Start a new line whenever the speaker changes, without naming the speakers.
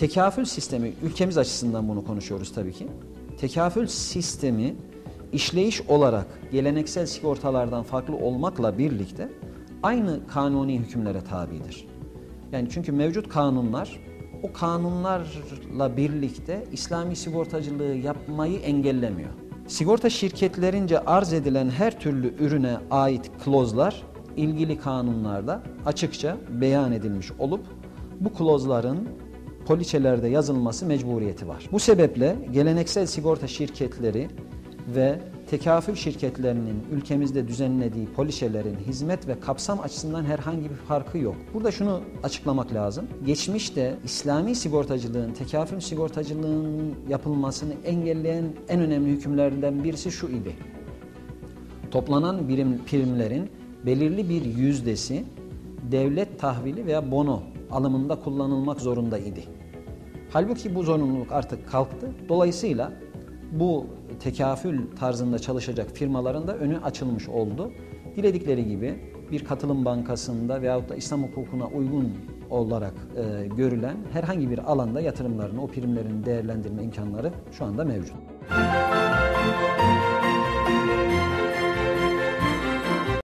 Tekafül sistemi, ülkemiz açısından bunu konuşuyoruz tabii ki. Tekafül sistemi işleyiş olarak geleneksel sigortalardan farklı olmakla birlikte aynı kanuni hükümlere tabidir. Yani çünkü mevcut kanunlar o kanunlarla birlikte İslami sigortacılığı yapmayı engellemiyor. Sigorta şirketlerince arz edilen her türlü ürüne ait klozlar ilgili kanunlarda açıkça beyan edilmiş olup bu klozların poliçelerde yazılması mecburiyeti var. Bu sebeple geleneksel sigorta şirketleri ve tekafül şirketlerinin ülkemizde düzenlediği poliçelerin hizmet ve kapsam açısından herhangi bir farkı yok. Burada şunu açıklamak lazım. Geçmişte İslami sigortacılığın, tekafül sigortacılığının yapılmasını engelleyen en önemli hükümlerden birisi şu idi. Toplanan birim, primlerin belirli bir yüzdesi devlet tahvili veya bono alımında kullanılmak zorunda idi. Halbuki bu zorunluluk artık kalktı. Dolayısıyla bu tekafül tarzında çalışacak firmaların da önü açılmış oldu. Diledikleri gibi bir katılım bankasında veyahut da İslam hukukuna uygun olarak e, görülen herhangi bir alanda yatırımlarını, o primlerin değerlendirme imkanları şu anda mevcut.